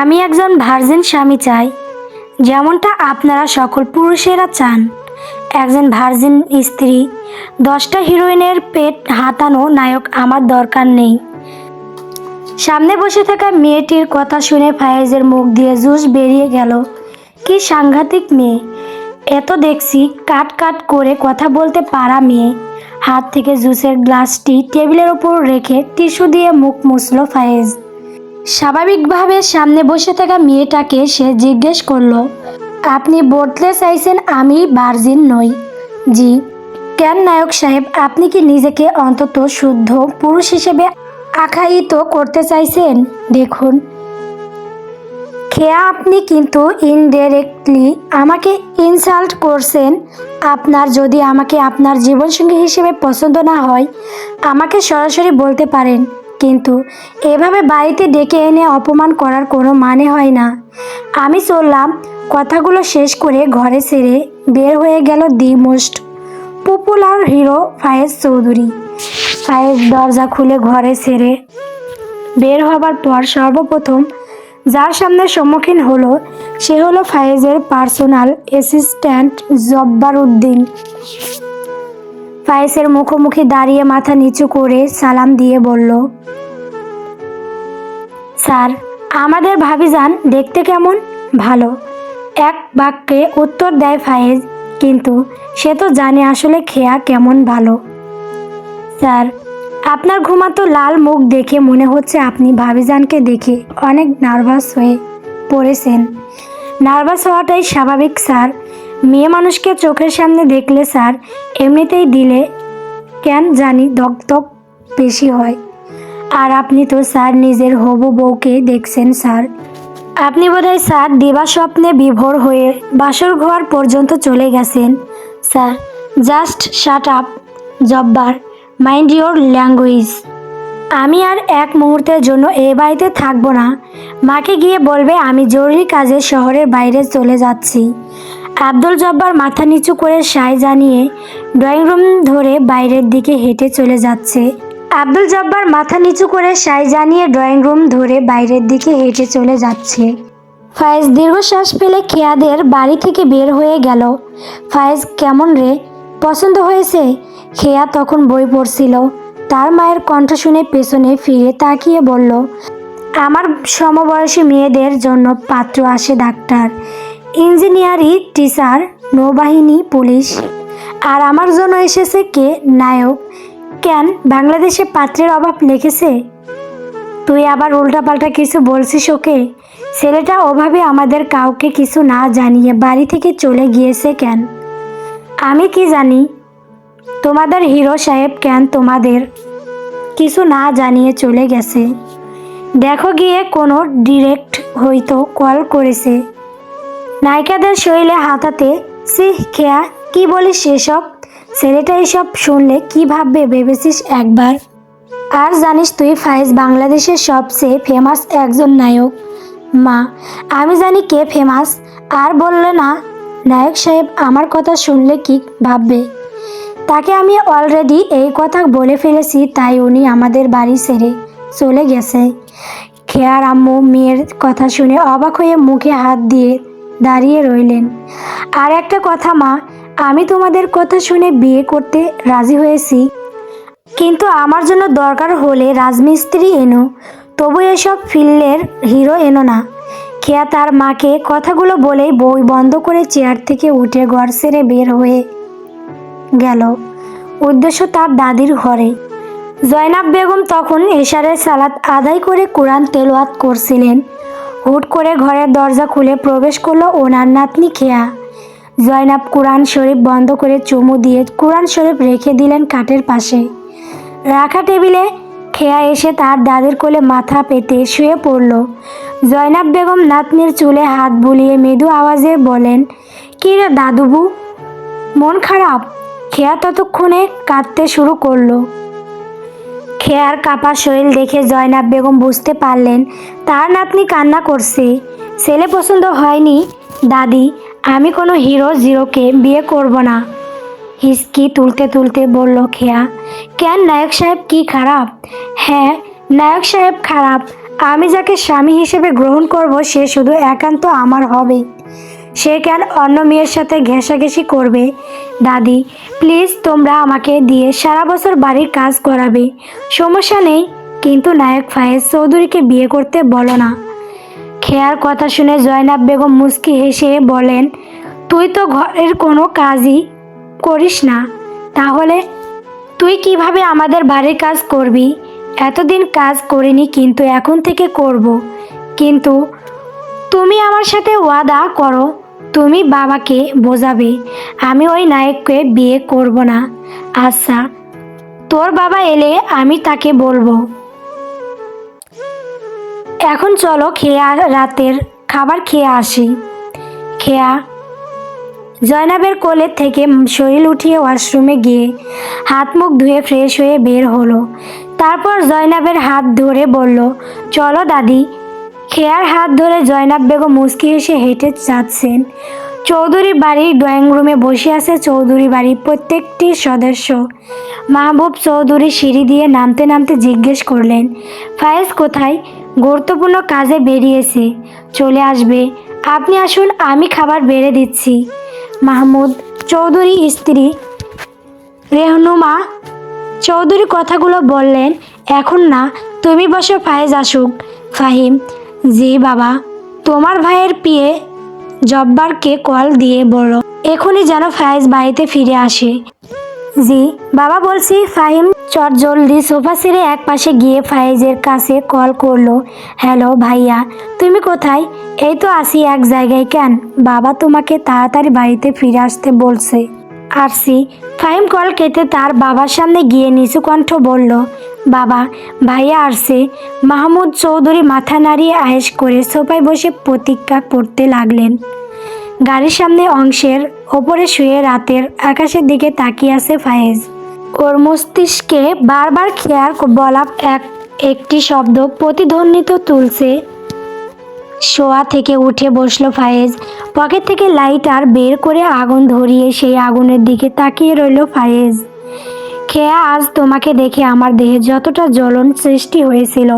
আমি একজন ভার্জিন স্বামী চাই, যেমনটা আপনারা সকল পুরুষেরা চান। একজন ভার্জিন স্ত্রী, দশটা হিরোইনের পেট হাতানো নায়ক আমার দরকার নেই। সামনে বসে থাকা মেয়েটির কথা শুনে ফায়েজের মুখ দিয়ে জুস বেরিয়ে গেল। কি সাংঘাতিক মেয়ে। এত দেখছি কাট কাট করে কথা বলতে পারা মেয়ে। হাত থেকে জুসের গ্লাসটি টেবিলের ওপর রেখে টিস্যু দিয়ে মুখ মুছল ফায়েজ। স্বাভাবিকভাবে সামনে বসে থাকা মেয়েটাকে সে জিজ্ঞেস করল, আপনি বলতে চাইছেন আমি ভার্জিন নই? জি। কেন নায়ক সাহেব, আপনি কি নিজেকে অন্তত শুদ্ধ পুরুষ হিসেবে আখ্যায়িত করতে চাইছেন? দেখুন। খেয়া আপনি কিন্তু ইনডাইরেক্টলি আমাকে ইনসাল্ট করছেন? আপনার যদি আমাকে আপনার জীবনসঙ্গী হিসেবে পছন্দ না হয়, আমাকে সরাসরি বলতে পারেন। কিন্তু এভাবে বাড়িতে ডেকে এনে অপমান করার কোনো মানে হয় না। আমি চললাম, কথাগুলো শেষ করে ঘরে সেরে বের হয়ে গেল the most popular hero Fayez Chowdhury. Fayez দরজা খুলে ঘরে সেরে বের হবার পর সর্বপ্রথম যার সামনে সম্মুখীন হলো, সে হলো ফায়েজের পার্সোনাল অ্যাসিস্ট্যান্ট জব্বার উদ্দিন ফায়েজের মুখোমুখি দাঁড়িয়ে মাথা নিচু করে সালাম দিয়ে বলল, স্যার, আমাদের ভাবিজান দেখতে কেমন? ভালো। এক বাক্যে উত্তর দেয় ফায়েজ, কিন্তু সে তো জানে আসলে খেয়া কেমন ভালো। স্যার, আপনার ঘুমাতো লাল মুখ দেখে মনে হচ্ছে আপনি ভাবিজানকে দেখে অনেক নার্ভাস হয়ে পড়েছেন। নার্ভাস হওয়াটাই স্বাভাবিক, স্যার। মেয়ে মানুষকে চোখের সামনে দেখলে স্যার, এমনিতেই দিলে কেন জানি দকদক বেশি হয়। আর আপনি তো স্যার নিজের হবু বউকে দেখছেন স্যার। আপনি বোধহয় স্যার দিবা স্বপ্নে বিভোর হয়ে বাসর ঘর পর্যন্ত চলে গেছেন, sir. Just shut up, Jabbar, mind your language. আমি আর এক মুহূর্তের জন্য এ বাড়িতে থাকব না। মাকে গিয়ে বলবে আমি জরুরি কাজে শহরের বাইরে চলে যাচ্ছি। আব্দুল জব্বার মাথা নিচু করে সায় জানিয়ে ড্রয়িং রুম ধরে বাইরের দিকে হেঁটে চলে যাচ্ছে। আব্দুল জব্বার মাথা নিচু করে সায় জানিয়ে ড্রয়িং রুম ধরে বাইরের দিকে হেঁটে চলে যাচ্ছে। ফায়েজ দীর্ঘশ্বাস ফেলে খেয়াদের বাড়ি থেকে বের হয়ে গেল। ফায়েজ, কেমন রে? পছন্দ হয়েছে? খেয়া তখন বই পড়ছিল। তার মায়ের কণ্ঠ শুনে পেছনে ফিরে তাকিয়ে বলল, আমার সমবয়সী মেয়েদের জন্য পাত্র আসে ডাক্তার। ইঞ্জিনিয়ারিং, টিচার, নৌবাহিনী, পুলিশ। আর আমার জন্য এসেছে কে? নায়ক। কেন বাংলাদেশে পাত্রের অভাব লেগেছে? তুই আবার উল্টাপাল্টা কিছু বলছিস ওকে? ছেলেটা ওভাবে আমাদের কাউকে কিছু না জানিয়ে বাড়ি থেকে চলে গিয়েছে কেন? আমি কি জানি? তোমাদের হিরো সাহেব কেন তোমাদের কিছু না জানিয়ে চলে গেছে? দেখো গিয়ে কোনো ডিরেক্ট হয়তো কল করেছে। নায়িকাদের শরীরে হাতাতে সিহ খেয়া কি বলিস সেসব ছেলেটা এসব শুনলে কি ভাববে ভেবেছিস একবার? আর জানিস তুই ফাইজ বাংলাদেশের সবচেয়ে ফেমাস একজন নায়ক। মা, আমি জানি কে ফেমাস আর বললে না। নায়ক সাহেব আমার কথা শুনলে কি ভাববে? তাকে আমি অলরেডি এই কথা বলে ফেলেছি, তাই উনি আমাদের বাড়ি ছেড়ে চলে গেছে। খেয়ার আম্মু মেয়ের কথা শুনে অবাক হয়ে মুখে হাত দিয়ে দাঁড়িয়ে রইলেন। আর একটা কথা, মা, আমি তোমাদের কথা শুনে বিয়ে করতে রাজি হয়েছি। কিন্তু আমার জন্য দরকার হলে রাজমিস্ত্রি এনো, তবু এসব ফিল্মের হিরো এনো না। খেয়া তার মাকে কথাগুলো বলেই বই বন্ধ করে চেয়ার থেকে উঠে ঘর সেরে বের হয়ে গেল। উদ্দেশ্য তার দাদির ঘরে। জয়নাব বেগম তখন এশারের সালাত আদায় করে কোরআন তেলোয়াত করছিলেন। হুট করে ঘরের দরজা খুলে প্রবেশ করল ওনার নাতনি খেয়া। জয়নাব কোরআন শরীফ বন্ধ করে চুমু দিয়ে কোরআন শরীফ রেখে দিলেন কাঠের পাশে। রাখা টেবিলে খেয়া এসে তার দাদির কোলে মাথা পেতে শুয়ে পড়ল। জয়নাব বেগম নাতনির চুলে হাত বুলিয়ে মৃদু আওয়াজে বলেন, কী রে দাদুবু? মন খারাপ? খেয়া ততক্ষণে কাঁদতে শুরু করল। খেয়ার কাপা শরীর দেখে জয়নাব বেগম বুঝতে পারলেন, তার নাতনি কান্না করছে। ছেলে পছন্দ হয়নি। দাদি, আমি কোনো হিরো জিরোকে বিয়ে করব না। হিসকি তুলতে তুলতে বলল খেয়া। কেন, নায়ক সাহেব কি খারাপ? হ্যাঁ নায়ক সাহেব খারাপ। আমি যাকে স্বামী হিসেবে গ্রহণ করব, সে শুধু একান্ত আমার হবে। সে কেন অন্য মেয়ের সাথে ঘেঁষাঘেঁষি করবে? দাদি প্লিজ তোমরা আমাকে দিয়ে সারা বছর বাড়ির কাজ করাবে। সমস্যা নেই, কিন্তু নায়ক ফায়েজ চৌধুরীকে বিয়ে করতে বলো না। খেয়ার কথা শুনে জয়নাব বেগম মুস্কি হেসে বলেন, তুই তো ঘরের কোনো কাজই করিস না। তাহলে তুই কীভাবে আমাদের বাড়ির কাজ করবি? এতদিন কাজ করিনি, কিন্তু এখন থেকে করব। কিন্তু তুমি আমার সাথে ওয়াদা করো তুমি বাবাকে বোঝাবে, আমি ওই নায়ককে বিয়ে করব না। আচ্ছা তোর বাবা এলে আমি তাকে বলব। এখন চলো খেয়ে রাতের খাবার খেয়ে আসি। খেয়া, জয়নাবের কোলের থেকে শরীর উঠিয়ে ওয়াশরুমে গিয়ে হাত মুখ ধুয়ে ফ্রেশ হয়ে বের হলো। তারপর জয়নাবের হাত ধরে বলল, চলো দাদি খেয়ার হাত ধরে জয়নাব বেগম মুস্কি হেসে হেঁটে যাচ্ছেন। চৌধুরী বাড়ির ড্রয়িং রুমে বসে আছে চৌধুরী বাড়ির প্রত্যেকটি সদস্য। মাহবুব চৌধুরী সিঁড়ি দিয়ে নামতে নামতে জিজ্ঞেস করলেন, ফায়েজ কোথায়? গুরুত্বপূর্ণ কাজে বেরিয়েছে, চলে আসবে। আপনি আসুন, আমি খাবার বেড়ে দিচ্ছি। মাহমুদ চৌধুরী স্ত্রী রেহনুমা চৌধুরী কথাগুলো বললেন, এখন না, তুমি বসো, ফায়েজ আসুক। ফাহিম জি বাবা। তোমার ভাইয়ের পিয়ে জব্বারকে কল দিয়ে বলল এখনই যেন ফায়েজ বাড়িতে ফিরে আসে। জি, বাবা বলছি, ফাহিম চট জলদি সোফা সেরে এক পাশে গিয়ে ফায়েজের কাছে কল করল। হ্যালো ভাইয়া, তুমি কোথায়? এই তো আসি এক জায়গায় কেন? বাবা তোমাকে তাড়াতাড়ি বাড়িতে ফিরে আসতে বলছে। আরসি ফাইম কল কেটে তার বাবার সামনে গিয়ে নিচু কণ্ঠ বলল, বাবা, ভাইয়া আরসি, মাহমুদ চৌধুরী মাথা নাড়িয়ে আয়েস করে সোফায় বসে প্রতীক্ষা করতে লাগলেন। গাড়ির সামনে অংশের ওপরে শুয়ে রাতের আকাশের দিকে তাকিয়ে আছে ফায়েজ। ওর মস্তিষ্কে বারবার খেয়ার বলা এক, একটি শব্দ প্রতিধ্বনিত তুলছে। শোয়া থেকে উঠে বসল ফায়েজ। পকেট থেকে লাইটার বের করে আগুন ধরিয়ে সেই আগুনের দিকে তাকিয়ে রইল ফায়েজ। খেয়া, আজ তোমাকে দেখে আমার দেহে যতটা জ্বলন সৃষ্টি হয়েছিল,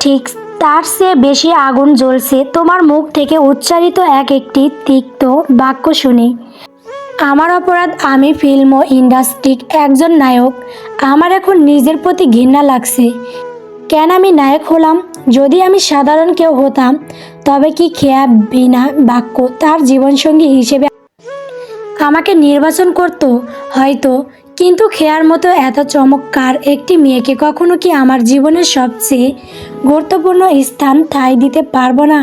ঠিক তার চেয়ে বেশি আগুন জ্বলছে তোমার মুখ থেকে উচ্চারিত এক একটি তিক্ত বাক্য শুনে। আমার অপরাধ আমি ফিল্ম ও ইন্ডাস্ট্রির একজন নায়ক। আমার এখন নিজের প্রতি ঘৃণা লাগছে। কেন আমি নায়ক হলাম? যদি আমি সাধারণ কেউ হতাম তবে কি খেয়া বিনা বাক্য তার জীবনসঙ্গী হিসেবে আমাকে নির্বাচন করত, হয়তো। কিন্তু খেয়ার মতো এত চমৎকার একটি মেয়েকে কখনো কি আমার জীবনের সবচেয়ে গুরুত্বপূর্ণ স্থান ঠাঁই দিতে পারব না?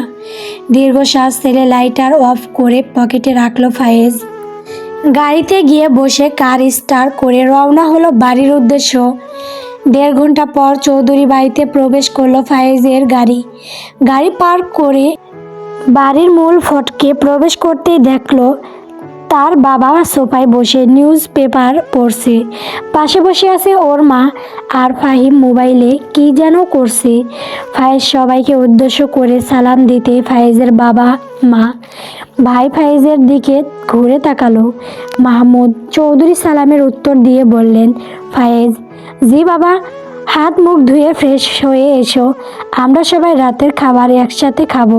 দীর্ঘশ্বাস, ছেলে লাইটার অফ করে পকেটে রাখল ফায়েজ। গাড়িতে গিয়ে বসে কার স্টার্ট করে রওনা হলো বাড়ির উদ্দেশ্য। দেড় ঘণ্টা পর চৌধুরী বাড়িতে প্রবেশ করল ফায়েজের গাড়ি। গাড়ি পার্ক করে বাড়ির মূল ফটকে প্রবেশ করতেই দেখল তার বাবা সোফায় বসে নিউজ পেপার পড়ছে। পাশে বসে আছে ওর মা আর ফাহিম মোবাইলে কি যেন করছে। ফায়েজ সবাইকে উদ্দেশ্য করে সালাম দিতে ফায়েজের বাবা, মা, ভাই ফায়েজের দিকে ঘুরে তাকালো। মাহমুদ চৌধুরী সালামের উত্তর দিয়ে বললেন, ফায়েজ জি বাবা, হাত মুখ ধুয়ে ফ্রেশ হয়ে এসো। আমরা সবাই রাতের খাবার একসাথে খাব।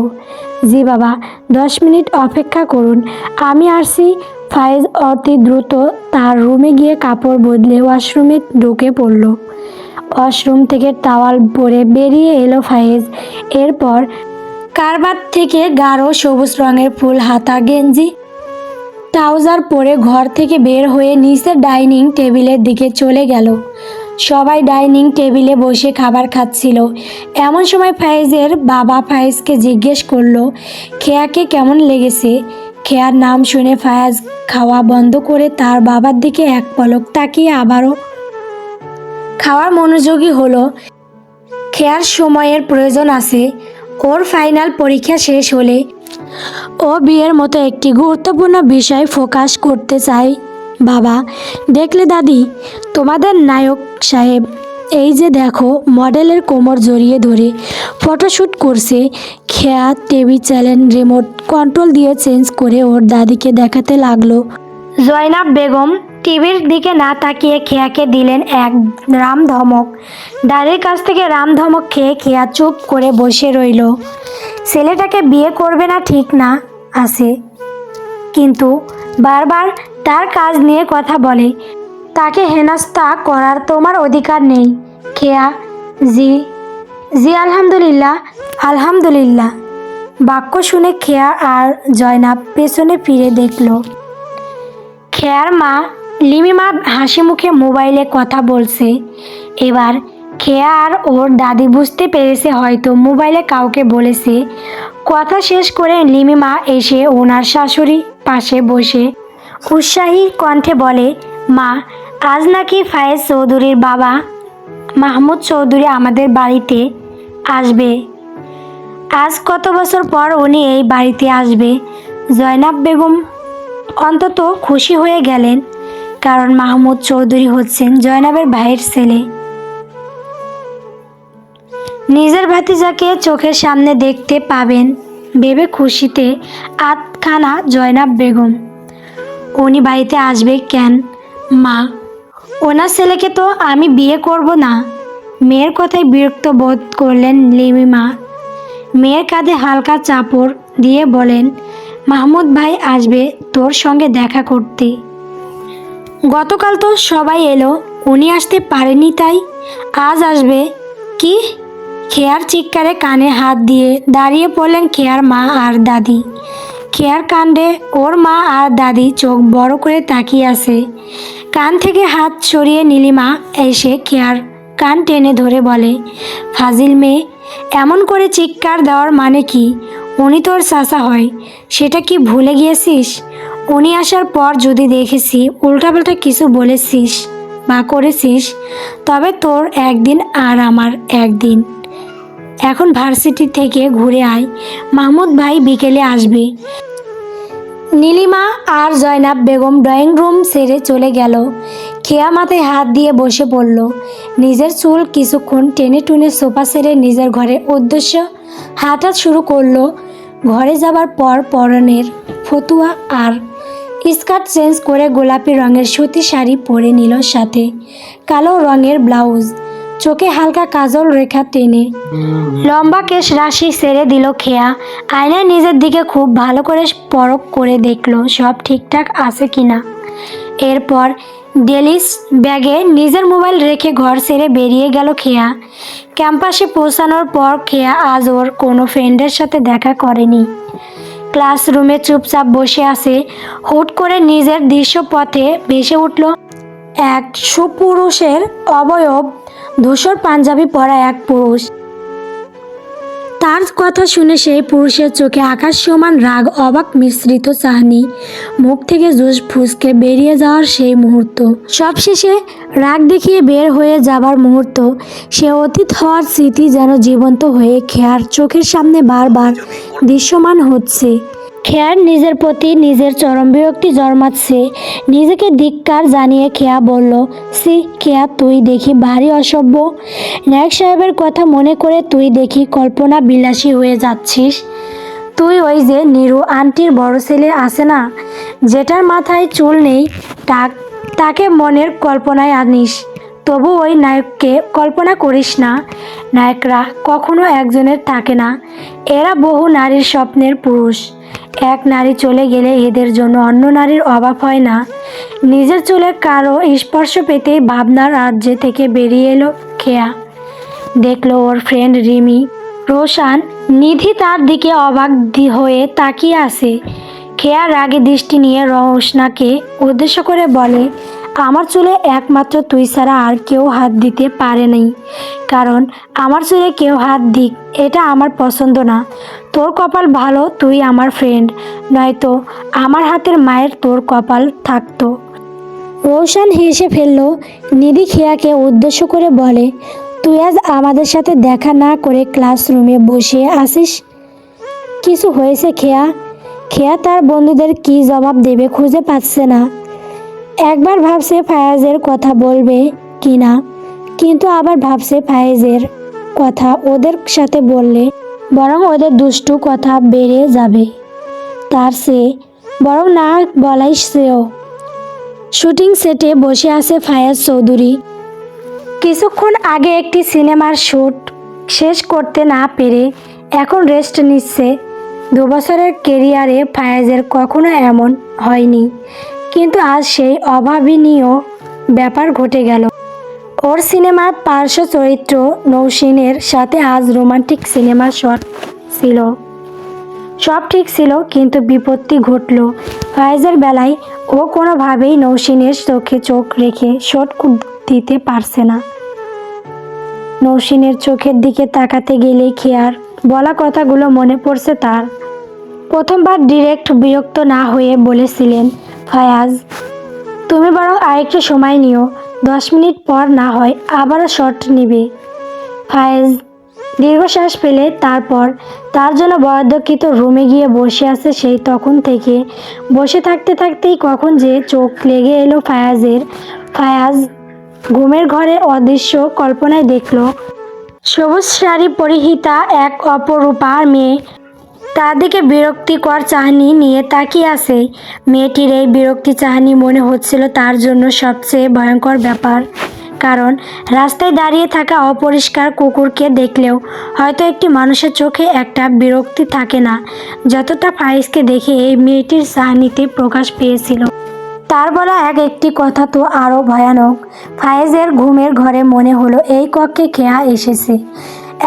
জি বাবা, দশ মিনিট অপেক্ষা করুন। আমি আসছি ফায়েজ অতি দ্রুত তার রুমে গিয়ে কাপড় বদলে ওয়াশরুমে ঢুকে পড়ল। ওয়াশরুম থেকে টাওয়াল পরে বেরিয়ে এলো ফায়েজ। এরপর কারবার থেকে গাঢ় সবুজ রঙের ফুল, হাতা, গেঞ্জি, ট্রাউজার পরে ঘর থেকে বের হয়ে নিচের ডাইনিং টেবিলের দিকে চলে গেল। সবাই ডাইনিং টেবিলে বসে খাবার খাচ্ছিল। এমন সময় ফায়েজের বাবা ফায়েজকে জিজ্ঞেস করল, খেয়াকে কেমন লেগেছে? খেয়ার নাম শুনে ফায়াজ খাওয়া বন্ধ করে তার বাবার দিকে এক পলক তাকিয়ে আবারও খাওয়ার মনোযোগী হলো। খেয়ার সময়ের প্রয়োজন আছে। ওর ফাইনাল পরীক্ষা শেষ হলে ও বিয়ের মতো একটি গুরুত্বপূর্ণ বিষয় ফোকাস করতে চাই বাবা, দেখলে দাদি, তোমাদের নায়ক সাহেব, এই যে দেখো, মডেলের কোমর জড়িয়ে ধরে ফটোশ্যুট করছে। Kheya TV channel, remote, control দিয়ে চেঞ্জ করে ওর দাদিকে দেখাতে লাগল। জয়নাব বেগম, টিভির দিকে না তাকিয়ে খেয়াকে দিলেন এক রাম ধমক। দাদির কাছ থেকে রাম ধমক খেয়ে খেয়া চুপ করে বসে রইল। ছেলেটাকে বিয়ে করবে না ঠিক না, আছে। কিন্তু বারবার তার কাজ নিয়ে কথা বলে। তাকে হেনস্থা করার তোমার অধিকার নেই। খেয়া জি জি, আলহামদুলিল্লাহ আলহামদুলিল্লাহ। বাক্য শুনে খেয়া আর জয়নাব পেছনে ফিরে দেখল। খেয়ার মা লিমিমা হাসি মুখে মোবাইলে কথা বলছে। এবার খেয়া আর ওর দাদি বুঝতে পেরেছে হয়তো মোবাইলে কাউকে বলেছে। কথা শেষ করে লিমিমা এসে ওনার শাশুড়ি পাশে বসে উৎসাহী কণ্ঠে বলে, মা, আজ নাকি ফায়েজ চৌধুরীর বাবা মাহমুদ চৌধুরী আমাদের বাড়িতে আসবে। আজ কত বছর পর উনি এই বাড়িতে আসবে? জয়নাব বেগম অন্তত খুশি হয়ে গেলেন, কারণ মাহমুদ চৌধুরী হচ্ছেন জয়নাবের ভাইয়ের ছেলে। নিজের ভাতিজাকে চোখের সামনে দেখতে পাবেন ভেবে খুশিতে আতখানা জয়নাব বেগম। উনি বাড়িতে আসবে কেন? মা, ওনার ছেলেকে তো আমি বিয়ে করব না। মেয়ের কথায় বিরক্ত বোধ করলেন লিমিমা মেয়ের কাঁধে হালকা চাপড় দিয়ে বলেন, মাহমুদ ভাই আসবে তোর সঙ্গে দেখা করতে। গতকাল তো সবাই এলো, উনি আসতে পারেনি তাই আজ আসবে। কি? খেয়ার চিৎকারে কানে হাত দিয়ে দাঁড়িয়ে পড়লেন খেয়ার মা আর দাদি। খেয়ার কাণ্ডে ওর মা আর দাদি চোখ বড় করে তাকিয়ে আছে। কান থেকে হাত সরিয়ে নীলিমা এসে খেয়ার কান টেনে ধরে বলে, ফাজিল মেয়ে, এমন করে চিৎকার দেওয়ার মানে কি? উনি তোর চাচা হয়, সেটা কি ভুলে গিয়েছিস? উনি আসার পর যদি দেখেছি, উল্টাপাল্টা কিছু বলেছিস বা করেছিস, তবে তোর একদিন আর আমার একদিন। এখন ভার্সিটি থেকে ঘুরে আয়। মাহমুদ ভাই বিকেলে আসবে। নীলিমা আর জয়নাব বেগম ড্রয়িং রুম সেরে চলে গেল। খেয়া মাথায় হাত দিয়ে বসে পড়ল। নিজের চুল কিছুক্ষণ টেনে টুনে সোফা সেরে নিজের ঘরের উদ্দেশ্য হাঁটা শুরু করল। ঘরে যাবার পর পরনের ফতুয়া আর স্কার্ট চেঞ্জ করে গোলাপি রঙের সুতি শাড়ি পরে নিল সাথে। কালো রঙের ব্লাউজ। চোখে হালকা কাজল রেখা টেনে। লম্বা কেশ রাশি সেরে দিল খেয়া। আয়নায় নিজের দিকে খুব ভালো করে পরখ করে দেখল সব ঠিকঠাক আছে কিনা। এরপর ডেলিস ব্যাগে নিজের মোবাইল রেখে ঘর ছেড়ে বেরিয়ে গেল খেয়া। ক্যাম্পাসে পৌঁছানোর পর খেয়া আজ ওর কোনো ফ্রেন্ডের সাথে দেখা করেনি। ক্লাসরুমে চুপচাপ বসে আছে। হুট করে নিজের দৃশ্যপথে ভেসে উঠল এক সুপুরুষের অবয়ব। ধূসর পাঞ্জাবি পরা এক পুরুষ। তার কথা শুনে সেই পুরুষের চোখে আকাশ সমান রাগ, অবাক মিশ্রিত চাহনি। মুখ থেকে জুস ফুসকে বেরিয়ে যাওয়ার সেই মুহূর্ত। সবশেষে রাগ দেখিয়ে বের হয়ে যাবার মুহূর্ত। সে অতীত হওয়ার স্মৃতি যেন জীবন্ত হয়ে খেয়ার চোখের সামনে বারবার দৃশ্যমান হচ্ছে। খেয়ার নিজের প্রতি নিজের চরম বিরক্তি জন্মাচ্ছে। নিজেকে ধিক্কার জানিয়ে খেয়া বলল সি খেয়া, তুই দেখি ভারী অসভ্য। নায়ক সাহেবের কথা মনে করে তুই দেখি কল্পনা বিলাসী হয়ে যাচ্ছিস। তুই ওই যে নিরু আন্টির বড় ছেলে আছে না, যেটার মাথায় চুল নেই, তাক, তাকে মনের কল্পনায় আনিস। তবু ওই নায়ককে কল্পনা করিস না। নায়করা কখনো একজনের থাকে না। এরা বহু নারীর স্বপ্নের পুরুষ। এক নারী চলে গেলে এদের জন্য অন্য নারীর অভাব হয় না। নিজের চুলে কারও স্পর্শ পেতে ভাবনার রাজ্যে থেকে বেরিয়ে এলো খেয়া। দেখল ওর ফ্রেন্ড রিমি। রোশান, নিধি তার দিকে অবাক হয়ে তাকিয়ে আসে খেয়া রাগে দৃষ্টি নিয়ে রোশনাকে উদ্দেশ্য করে বলে আমার চুলে একমাত্র তুই ছাড়া আর কেউ হাত দিতে পারেনি কারণ আমার চুলে কেউ হাত দিক, এটা আমার পছন্দ না। তোর কপাল ভালো, তুই আমার ফ্রেন্ড নয়তো আমার হাতের মায়ের তোর কপাল থাকতো। রোশান হেসে ফেলল। নিধি খেয়াকে উদ্দেশ্য করে বলে, তুই আজ আমাদের সাথে দেখা না করে ক্লাসরুমে বসে আসিস কিছু হয়েছে খেয়া? খেয়া তার বন্ধুদের কি জবাব দেবে খুঁজে পাচ্ছে না। একবার ভাবছে ফায়াজের কথা বলবে কি না কিন্তু আবার ভাবছে ফায়েজের কথা ওদের সাথে বললে বরং ওদের দুষ্টু কথা বেড়ে যাবে। তার সে বরং না বলাই শ্রেয়। শুটিং সেটে বসে আছে ফায়াজ চৌধুরী। কিছুক্ষণ আগে একটি সিনেমার শ্যুট শেষ করতে না পেরে এখন রেস্ট নিচ্ছে। দু বছরের কেরিয়ারে ফায়াজের কখনো এমন হয়নি। কিন্তু আজ সেই অভাবনীয় ব্যাপার ঘটে গেল। ওর সিনেমার পার্শ্ব চরিত্র নৌসিনের সাথে আজ রোমান্টিক সিনেমার শট ছিল। সব ঠিক ছিল, কিন্তু বিপত্তি ঘটল। ফায়েজের বেলায় ও কোনোভাবেই নৌসিনের চোখে চোখ রেখে শট দিতে পারছে না। নৌসিনের চোখের দিকে তাকাতে গেলে খেয়ার বলা কথাগুলো মনে পড়ছে তার। প্রথমবার ডিরেক্ট বিরক্ত না হয়ে বলেছিলেন ফায়াজ তুমি বরং আরেকটু সময় নিও। দশ মিনিট পর না হয় আবারও শট নিবে। ফায়েজ দীর্ঘশ্বাস পেলে তারপর তার জন্য বরাদ্দকৃত রুমে গিয়ে বসে আছে সেই তখন থেকে। বসে থাকতে থাকতেই কখন যে চোখ লেগে এলো ফায়াজের। ফায়াজ ঘুমের ঘরে অদৃশ্য কল্পনায় দেখল, সবুজ শাড়ি পরিহিতা এক অপরূপার মেয়ে। তার দিকে বিরক্তিকর চাহনি নিয়ে তাকিয়ে আছে। মেয়েটির এই বিরক্তি চাহনি মনে হচ্ছিল তার জন্য সবচেয়ে ভয়ঙ্কর ব্যাপার। কারণ রাস্তায় দাঁড়িয়ে থাকা অপরিষ্কার কুকুরকে দেখলেও হয়তো একটি মানুষের চোখে একটা বিরক্তি থাকে না। যতটা ফাইজকে দেখে এই মেয়েটির চাহনিতে প্রকাশ পেয়েছিল। তার বলা এক একটি কথা তো আরও ভয়ানক। ফায়েজের ঘুমের ঘরে মনে হলো এই কক্ষে খেয়া এসেছে।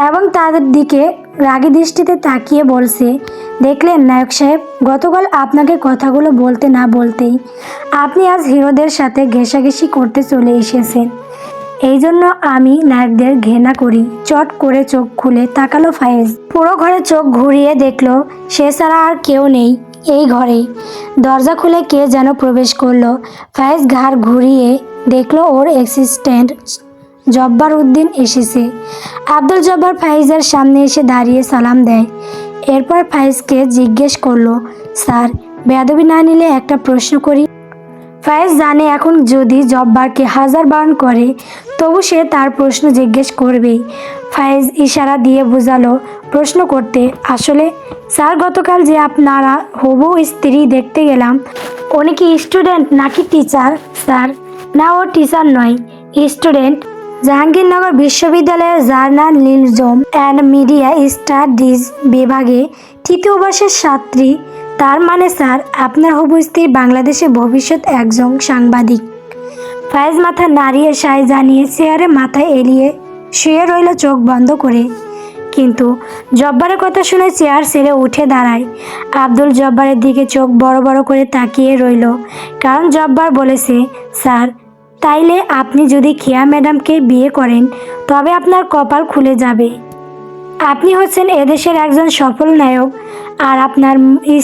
এবং তাদের দিকে রাগী দৃষ্টিতে তাকিয়ে বলছে, দেখলেন নায়ক সাহেব, গতকাল আপনাকে কথাগুলো বলতে না বলতেই আপনি আজ হিরোদের সাথে ঘেঁষাঘেঁষি করতে চলে এসেছেন। এই জন্য আমি নায়কদের ঘেনা করি। চট করে চোখ খুলে তাকালো ফায়েজ। পুরো ঘরে চোখ ঘুরিয়ে দেখল, সে ছাড়া আর কেউ নেই এই ঘরে। দরজা খুলে কে যেন প্রবেশ করল। ফায়েজ ঘাড় ঘুরিয়ে দেখল ওর অ্যাসিস্ট্যান্ট জব্বার উদ্দিন এসেছে। আব্দুল জব্বার ফাইজের সামনে এসে দাঁড়িয়ে সালাম দেয়। এরপর ফাইজকে জিজ্ঞেস করল, স্যার বেদবি না নিলে একটা প্রশ্ন করি? ফায়েজ জানে এখন যদি জব্বারকে হাজার বারণ করে, তবু সে তার প্রশ্ন জিজ্ঞেস করবেই। ফায়েজ ইশারা দিয়ে বোঝালো, প্রশ্ন করতে, আসলে স্যার, গতকাল যে আপনারা হবু স্ত্রী দেখতে গেলাম, উনি কি স্টুডেন্ট নাকি টিচার? স্যার, না, ও টিচার নয়, স্টুডেন্ট জাহাঙ্গীরনগর বিশ্ববিদ্যালয়ের জার্নালিজম অ্যান্ড মিডিয়া স্টাডিজ বিভাগে তৃতীয় বর্ষের ছাত্রী। তার মানে স্যার, আপনার হবু স্ত্রী বাংলাদেশে ভবিষ্যৎ একজন সাংবাদিক। ফায়েজ মাথা নাড়িয়ে সায় জানিয়ে চেয়ারে মাথা এলিয়ে শুয়ে রইল চোখ বন্ধ করে। কিন্তু জব্বারের কথা শুনে চেয়ার ছেড়ে উঠে দাঁড়ায়। আব্দুল জব্বারের দিকে চোখ বড় বড় করে তাকিয়ে রইল। কারণ জব্বার বলেছে, স্যার তাইলে আপনি যদি খেয়া ম্যাডামকে বিয়ে করেন, তবে আপনার কপাল খুলে যাবে। আপনি হচ্ছেন এদেশের একজন সফল নায়ক, আর আপনার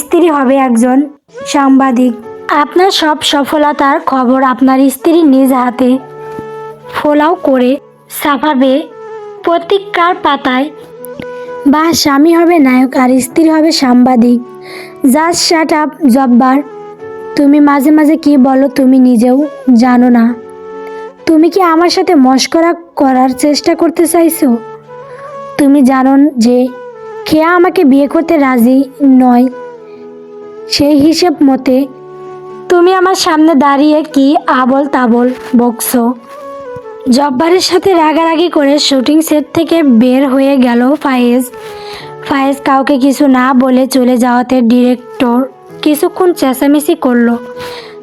স্ত্রী হবে একজন সাংবাদিক। আপনার সব সফলতার খবর আপনার স্ত্রী নিজ হাতে ফোলাও করে সাফাবে প্রতিকার পাতায়, বা স্বামী হবে নায়ক, আর স্ত্রী হবে সাংবাদিক। জাস্ট শাট আপ জব্বার, তুমি মাঝে মাঝে কি বলো তুমি নিজেও জানো না। তুমি কি আমার সাথে মস্করা করার চেষ্টা করতে চাইছো? তুমি জানো যে খেয়া আমাকে বিয়ে করতে রাজি নয়। সেই হিসেব মতে, তুমি আমার সামনে দাঁড়িয়ে কি আবল তাবল বকছো? জব্বারের সাথে রাগারাগি করে শুটিং সেট থেকে বের হয়ে গেল ফায়েজ। ফায়েজ কাউকে কিছু না বলে চলে যাওয়াতে ডিরেক্টর কিছুক্ষণ চেঁচামেচি করল।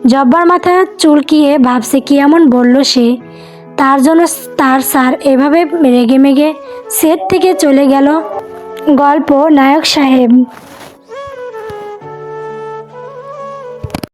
জব্বার মাথা চুলকিয়ে ভাবছে কি এমন বলল সে। তার জন্য তার স্যার এভাবে রেগে মেগে সেট থেকে চলে গেল। গল্প নায়ক সাহেব।